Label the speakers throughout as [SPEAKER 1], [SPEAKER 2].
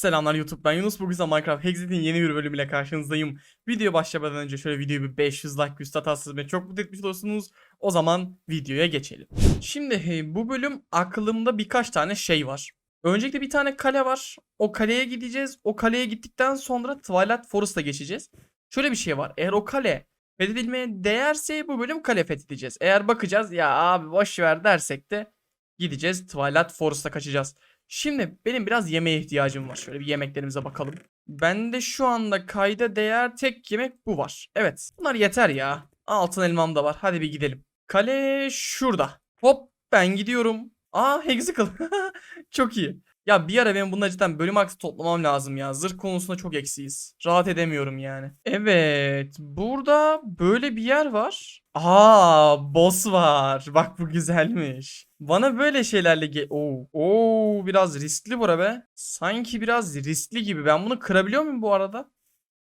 [SPEAKER 1] Selamlar YouTube ben Yunus bugün Minecraft Hexit'in yeni bir bölümüyle karşınızdayım. Video başlamadan önce şöyle videoyu bir 500 like üst atarsınız beni çok mutlu etmiş olursunuz. O zaman videoya geçelim. Şimdi bu bölüm aklımda birkaç tane şey var. Öncelikle bir tane kale var. O kaleye gideceğiz. O kaleye gittikten sonra Twilight Forest'a geçeceğiz. Şöyle bir şey var. Eğer o kale fethedilmeye değerse bu bölüm kale fethedeceğiz. Eğer bakacağız ya abi boş ver dersek de gideceğiz Twilight Forest'a kaçacağız. Şimdi benim biraz yemeğe ihtiyacım var. Şöyle bir yemeklerimize bakalım. Bende şu anda kayda değer tek yemek bu var. Evet. Bunlar yeter ya. Altın elmam da var. Hadi bir gidelim. Kale şurada. Hop ben gidiyorum. Aa Hexical. çok iyi. Ya bir ara benim bununla cidden bölüm aksi toplamam lazım ya. Zırh konusunda çok eksiyiz. Rahat edemiyorum yani. Evet. Burada böyle bir yer var. Aa boss var. Bak bu güzelmiş. Bana böyle şeylerle ge... Oo. Oo biraz riskli bura be. Sanki biraz riskli gibi. Ben bunu kırabiliyor muyum bu arada?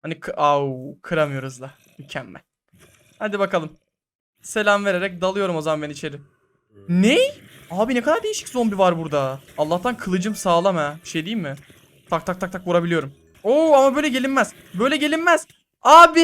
[SPEAKER 1] Hani k- Au, kıramıyoruz da. Mükemmel. Hadi bakalım. Selam vererek dalıyorum o zaman ben içeri. Ne? Abi ne kadar değişik zombi var burada. Allah'tan kılıcım sağlam ha. Bir şey diyeyim mi? Tak tak tak tak vurabiliyorum. Oo ama böyle gelinmez. Böyle gelinmez. Abi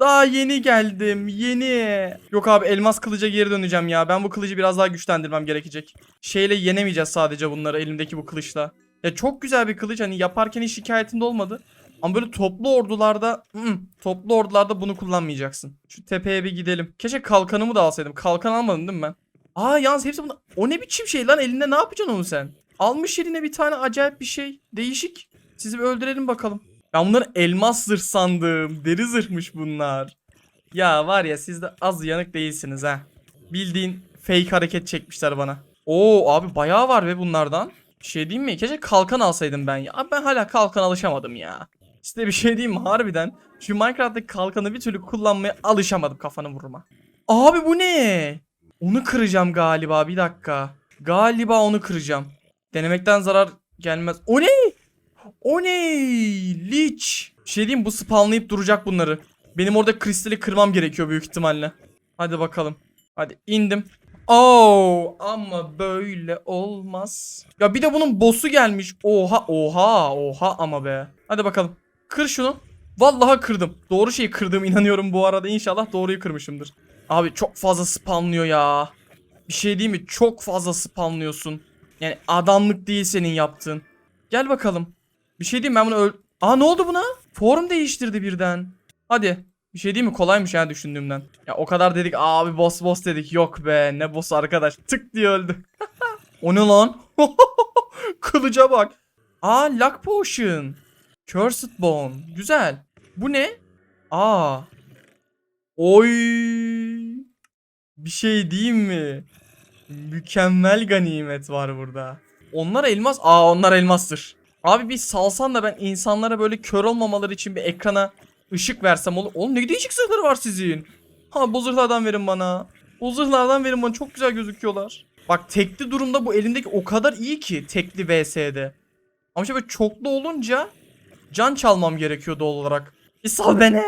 [SPEAKER 1] daha yeni geldim yeni. Yok abi elmas kılıca geri döneceğim ya. Ben bu kılıcı biraz daha güçlendirmem gerekecek. Şeyle yenemeyeceğiz sadece bunları elimdeki bu kılıçla. Ya çok güzel bir kılıç hani yaparken hiç şikayetim de olmadı. Ama böyle toplu ordularda ı-ı, toplu ordularda bunu kullanmayacaksın. Şu tepeye bir gidelim. Keşke kalkanımı da alsaydım. Kalkan almadım değil mi ben? Aa yalnız hepsi bunda. O ne biçim şey lan elinde ne yapacaksın onu sen? Almış eline bir tane acayip bir şey. Değişik. Sizi bir öldürelim bakalım. Ben bunları elmas zırh sandım. Deri zırhmış bunlar. Ya var ya siz de az yanık değilsiniz ha. Bildiğin fake hareket çekmişler bana. Oo abi bayağı var ve bunlardan. Bir şey diyeyim mi? Keşke kalkan alsaydım ben ya. Abi ben hala kalkan alışamadım ya. Size bir şey diyeyim mi harbiden? Şu Minecraft'taki kalkanı bir türlü kullanmaya alışamadım kafanı vurma. Abi bu ne? Onu kıracağım galiba bir dakika. Galiba onu kıracağım. Denemekten zarar gelmez. O ne? O ne? Bir şey diyeyim bu spawnlayıp duracak bunları. Benim orada kristali kırmam gerekiyor büyük ihtimalle. Hadi bakalım. Hadi indim. Oo ama böyle olmaz. Ya bir de bunun boss'u gelmiş. Oha oha oha ama be. Hadi bakalım. Kır şunu. Vallahi kırdım. Doğru şeyi kırdığım inanıyorum bu arada. İnşallah doğruyu kırmışımdır. Abi çok fazla spamlıyor ya. Bir şey değil mi? Çok fazla spamlıyorsun. Yani adamlık değil senin yaptığın. Gel bakalım. Bir şey diyeyim ben bunu öl... Aa ne oldu buna? Form değiştirdi birden. Hadi. Bir şey değil mi? Kolaymış ya düşündüğümden. Ya o kadar dedik abi boss boss dedik. Yok be ne boss arkadaş. Tık diye öldü. o ne lan? Kılıca bak. Aa luck potion. Cursed bone. Güzel. Bu ne? Aa. Oy. Bir şey diyeyim mi? Mükemmel ganimet var burada. Onlar elmas. Aa onlar elmastır. Abi bir salsan da ben insanlara böyle kör olmamaları için bir ekrana ışık versem olur. Oğlum ne değişik zırhları var sizin. Ha bu zırhlardan verin bana. Bu zırhlardan verin bana çok güzel gözüküyorlar. Bak tekli durumda bu elindeki o kadar iyi ki tekli VS'de. Ama işte böyle çoklu olunca can çalmam gerekiyor doğal olarak. Bir sal beni.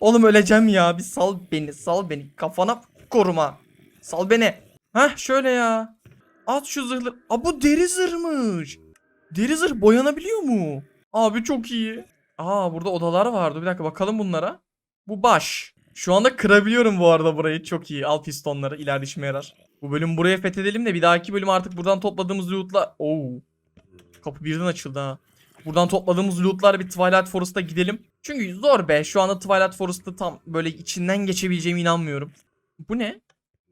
[SPEAKER 1] Oğlum öleceğim ya. Bir sal beni sal beni. Kafana koruma. Sal beni. Heh şöyle ya. At şu zırhları. Aa bu deri zırhmış. Deri zırh boyanabiliyor mu? Abi çok iyi. Aa burada odalar vardı. Bir dakika bakalım bunlara. Bu baş. Şu anda kırabiliyorum bu arada burayı. Çok iyi. Al pistonları. ileride işime yarar. Bu bölüm buraya fethedelim de bir dahaki bölüm artık buradan topladığımız lootla... Oo. Kapı birden açıldı ha. Buradan topladığımız lootlar bir Twilight Forest'a gidelim. Çünkü zor be. Şu anda Twilight Forest'ta tam böyle içinden geçebileceğime inanmıyorum. Bu ne?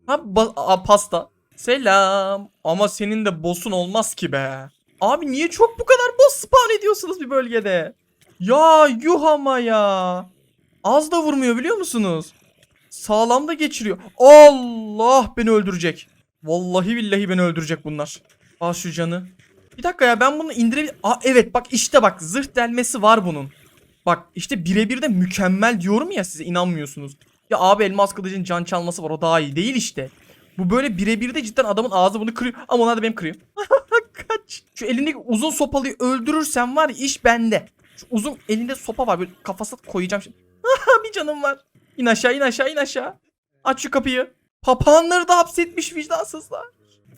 [SPEAKER 1] Ha a, pasta. Selam. Ama senin de boss'un olmaz ki be. Abi niye çok bu kadar boss spawn ediyorsunuz bir bölgede? Ya yuh ama ya. Az da vurmuyor biliyor musunuz? Sağlam da geçiriyor. Allah beni öldürecek. Vallahi billahi beni öldürecek bunlar. Al şu canı. Bir dakika ya ben bunu indirebil... Aa evet bak işte bak zırh delmesi var bunun. Bak işte birebir de mükemmel diyorum ya size inanmıyorsunuz. Ya abi elmas kılıcın can çalması var o daha iyi değil işte. Bu böyle birebir de cidden adamın ağzı bunu kırıyor. Ama onlar da benim kırıyor. Kaç. Şu elindeki uzun sopalıyı öldürürsen var ya iş bende. Şu uzun elinde sopa var böyle kafasına koyacağım şimdi. bir canım var. İn aşağı in aşağı in aşağı. Aç şu kapıyı. Papağanları da hapsetmiş vicdansızlar.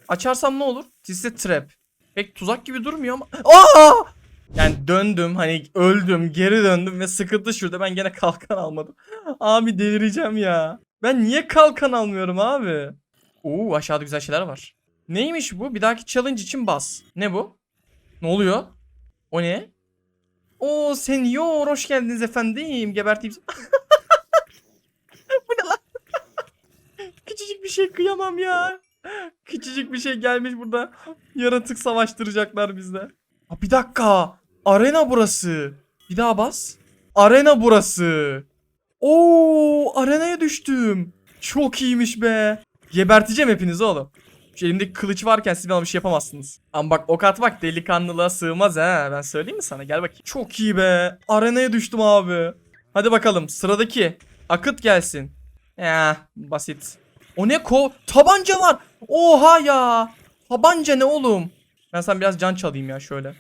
[SPEAKER 1] Açarsam ne olur? Twisted trap. Pek tuzak gibi durmuyor ama. Aa! Yani döndüm hani öldüm geri döndüm ve sıkıntı şurada ben gene kalkan almadım. Abi delireceğim ya. Ben niye kalkan almıyorum abi? Oo aşağıda güzel şeyler var. Neymiş bu? Bir dahaki challenge için bas. Ne bu? Ne oluyor? O ne? Oo senyor hoş geldiniz efendim. Geberteyim. bu ne lan? Küçücük bir şey kıyamam ya. Küçücük bir şey gelmiş burada. Yaratık savaştıracaklar bizde. Aa, bir dakika. Arena burası. Bir daha bas. Arena burası. Oo, arenaya düştüm. Çok iyiymiş be. Geberteceğim hepinizi oğlum. Şu elimdeki kılıç varken siz bana bir şey yapamazsınız. Ama bak ok atmak delikanlılığa sığmaz ha. Ben söyleyeyim mi sana? Gel bakayım. Çok iyi be. Arenaya düştüm abi. Hadi bakalım sıradaki. Akıt gelsin. Ya basit. O ne ko? Tabanca var. Oha ya. Tabanca ne oğlum? Ben sana biraz can çalayım ya şöyle.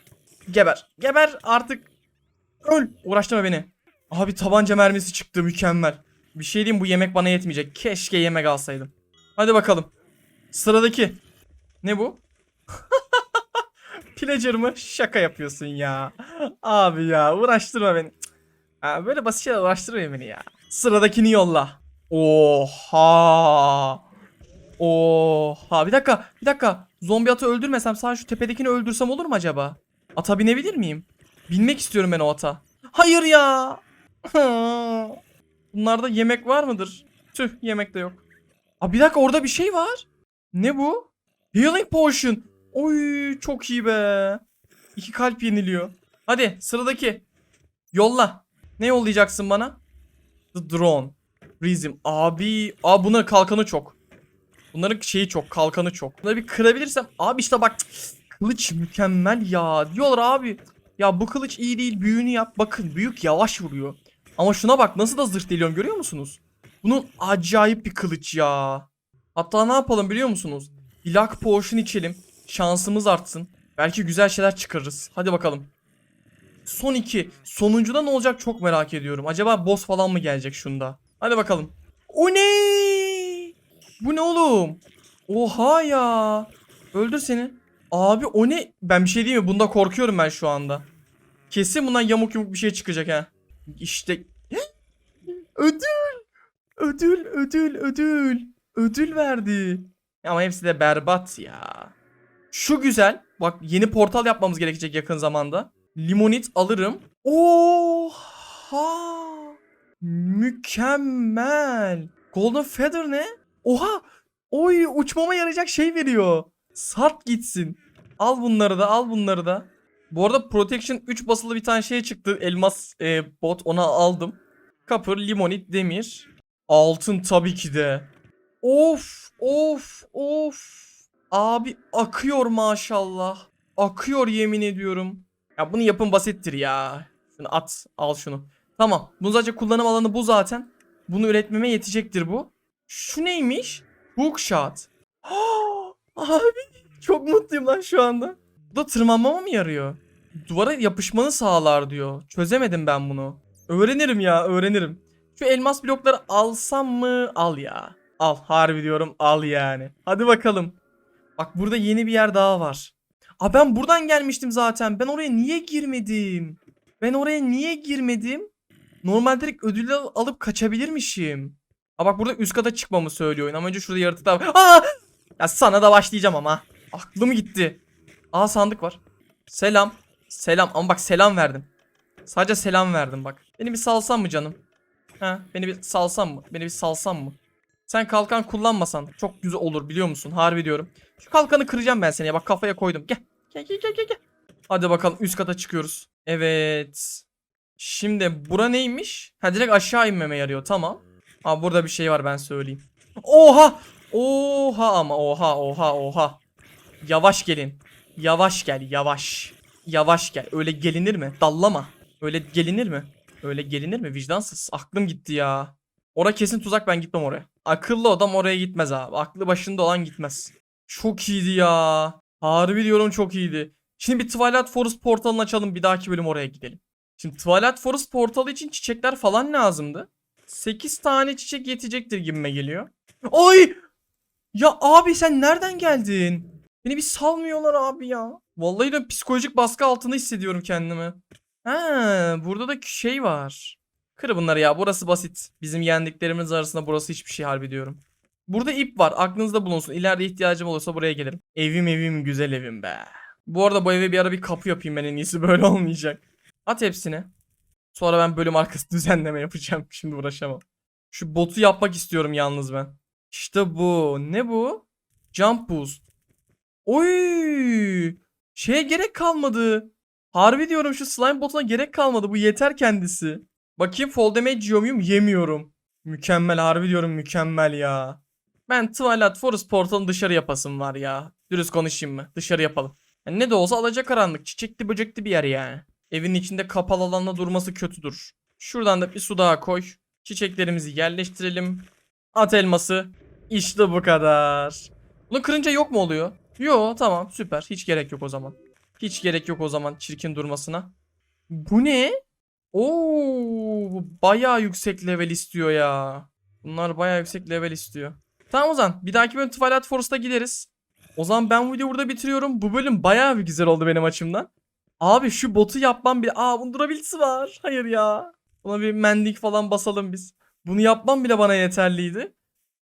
[SPEAKER 1] Geber. Geber artık. Öl. Uğraştırma beni. Abi tabanca mermisi çıktı mükemmel. Bir şey diyeyim bu yemek bana yetmeyecek. Keşke yemek alsaydım. Hadi bakalım. Sıradaki. Ne bu? Pillager mı? Şaka yapıyorsun ya. Abi ya uğraştırma beni. Ha, böyle basit şeyler uğraştırmayın beni ya. Sıradakini yolla. Oha. Oha. Bir dakika. Bir dakika. Zombi atı öldürmesem sadece şu tepedekini öldürsem olur mu acaba? Ata binebilir miyim? Binmek istiyorum ben o ata. Hayır ya. Bunlarda yemek var mıdır? Tüh yemek de yok. Aa, bir dakika orada bir şey var. Ne bu? Healing Potion. Oy çok iyi be. İki kalp yeniliyor. Hadi sıradaki. Yolla. Ne yollayacaksın bana? The Drone. Rizim. Abi. Aa bunların kalkanı çok. Bunların şeyi çok. Kalkanı çok. Bunları bir kırabilirsem. Abi işte bak. Kılıç mükemmel ya. Diyorlar abi. Ya bu kılıç iyi değil. Büyüğünü yap. Bakın büyük yavaş vuruyor. Ama şuna bak nasıl da zırh deliyorum görüyor musunuz? Bunun acayip bir kılıç ya. Hatta ne yapalım biliyor musunuz? Hilak potion içelim. Şansımız artsın. Belki güzel şeyler çıkarırız. Hadi bakalım. Son iki. Sonuncuda ne olacak çok merak ediyorum. Acaba boss falan mı gelecek şunda? Hadi bakalım. O ne? Bu ne oğlum? Oha ya. Öldür seni. Abi o ne? Ben bir şey diyeyim mi? Bunda korkuyorum ben şu anda. Kesin bundan yamuk yumuk bir şey çıkacak ha. İşte. ödül. Ödül, ödül, ödül. Ödül verdi. Ama hepsi de berbat ya. Şu güzel. Bak yeni portal yapmamız gerekecek yakın zamanda. Limonit alırım. Oha! Mükemmel. Golden Feather ne? Oha! Oy uçmama yarayacak şey veriyor. Sat gitsin. Al bunları da al bunları da. Bu arada Protection 3 basılı bir tane şey çıktı. Elmas e, bot ona aldım. Kapır, limonit, demir. Altın tabii ki de. Of of of. Abi akıyor maşallah. Akıyor yemin ediyorum. Ya bunu yapın basittir ya. Şunu at al şunu. Tamam. Bu sadece kullanım alanı bu zaten. Bunu üretmeme yetecektir bu. Şu neymiş? Hookshot. Abi çok mutluyum lan şu anda. Bu da tırmanmama mı yarıyor? Duvara yapışmanı sağlar diyor. Çözemedim ben bunu. Öğrenirim ya öğrenirim. Şu elmas blokları alsam mı? Al ya. Al harbi diyorum al yani. Hadi bakalım. Bak burada yeni bir yer daha var. Aa ben buradan gelmiştim zaten. Ben oraya niye girmedim? Ben oraya niye girmedim? Normalde direkt ödülü al- alıp kaçabilirmişim. Aa bak burada üst kata çıkmamı söylüyor. Ama önce şurada yaratık daha. Aa! Ya sana da başlayacağım ama. Aklım gitti. Aa sandık var. Selam. Selam ama bak selam verdim. Sadece selam verdim bak. Beni bir salsan mı canım? Ha, beni bir salsan mı? Beni bir salsan mı? Sen kalkan kullanmasan çok güzel olur biliyor musun? Harbi diyorum. Şu kalkanı kıracağım ben seni ya. Bak kafaya koydum. Gel gel gel gel. gel. Hadi bakalım üst kata çıkıyoruz. Evet. Şimdi bura neymiş? Ha direkt aşağı inmeme yarıyor. Tamam. Aa burada bir şey var ben söyleyeyim. Oha! Oha ama oha oha oha. Yavaş gelin. Yavaş gel yavaş. Yavaş gel. Öyle gelinir mi? Dallama. Öyle gelinir mi? Öyle gelinir mi? Vicdansız. Aklım gitti ya. Ora kesin tuzak ben gitmem oraya. Akıllı adam oraya gitmez abi. Aklı başında olan gitmez. Çok iyiydi ya. Harbi diyorum çok iyiydi. Şimdi bir Twilight Forest portalını açalım. Bir dahaki bölüm oraya gidelim. Şimdi Twilight Forest portalı için çiçekler falan lazımdı. 8 tane çiçek yetecektir gibime geliyor. Oy! Ya abi sen nereden geldin? Beni bir salmıyorlar abi ya. Vallahi de psikolojik baskı altında hissediyorum kendimi. Ha, burada da şey var. Kır bunları ya. Burası basit. Bizim yendiklerimiz arasında burası hiçbir şey harbi diyorum. Burada ip var. Aklınızda bulunsun. İleride ihtiyacım olursa buraya gelirim. Evim evim güzel evim be. Bu arada bu eve bir ara bir kapı yapayım ben en iyisi. Böyle olmayacak. At hepsini. Sonra ben bölüm arkası düzenleme yapacağım. Şimdi uğraşamam. Şu botu yapmak istiyorum yalnız ben. İşte bu. Ne bu? Jump boost. Oy! Şeye gerek kalmadı. Harbi diyorum şu slime botuna gerek kalmadı. Bu yeter kendisi. Bakayım fall damage yiyor muyum? Yemiyorum. Mükemmel harbi diyorum mükemmel ya. Ben Twilight Forest portalını dışarı yapasım var ya. Dürüst konuşayım mı? Dışarı yapalım. Yani ne de olsa alacakaranlık. Çiçekli böcekli bir yer yani. Evin içinde kapalı alanda durması kötüdür. Şuradan da bir su daha koy. Çiçeklerimizi yerleştirelim. At elması. İşte bu kadar. Bunu kırınca yok mu oluyor? Yo tamam süper. Hiç gerek yok o zaman. Hiç gerek yok o zaman çirkin durmasına. Bu ne? Oo, bayağı yüksek level istiyor ya. Bunlar bayağı yüksek level istiyor. Tamam o zaman bir dahaki bölüm Twilight Forest'a gideriz. O zaman ben bu videoyu burada bitiriyorum. Bu bölüm bayağı bir güzel oldu benim açımdan. Abi şu botu yapmam bile... Aa bunun durability var. Hayır ya. Buna bir mending falan basalım biz. Bunu yapmam bile bana yeterliydi.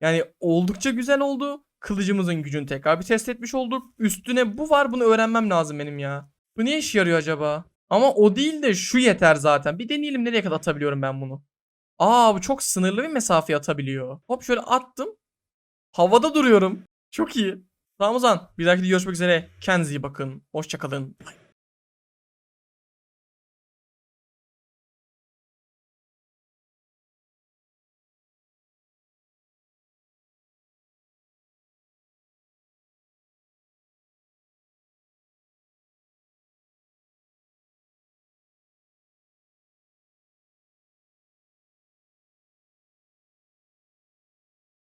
[SPEAKER 1] Yani oldukça güzel oldu. Kılıcımızın gücünü tekrar bir test etmiş olduk. Üstüne bu var bunu öğrenmem lazım benim ya. Bu niye işe yarıyor acaba? Ama o değil de şu yeter zaten. Bir deneyelim nereye kadar atabiliyorum ben bunu. Aa bu çok sınırlı bir mesafe atabiliyor. Hop şöyle attım. Havada duruyorum. Çok iyi. Tamam o zaman bir dahaki videoda görüşmek üzere. Kendinize iyi bakın. Hoşçakalın. Bye.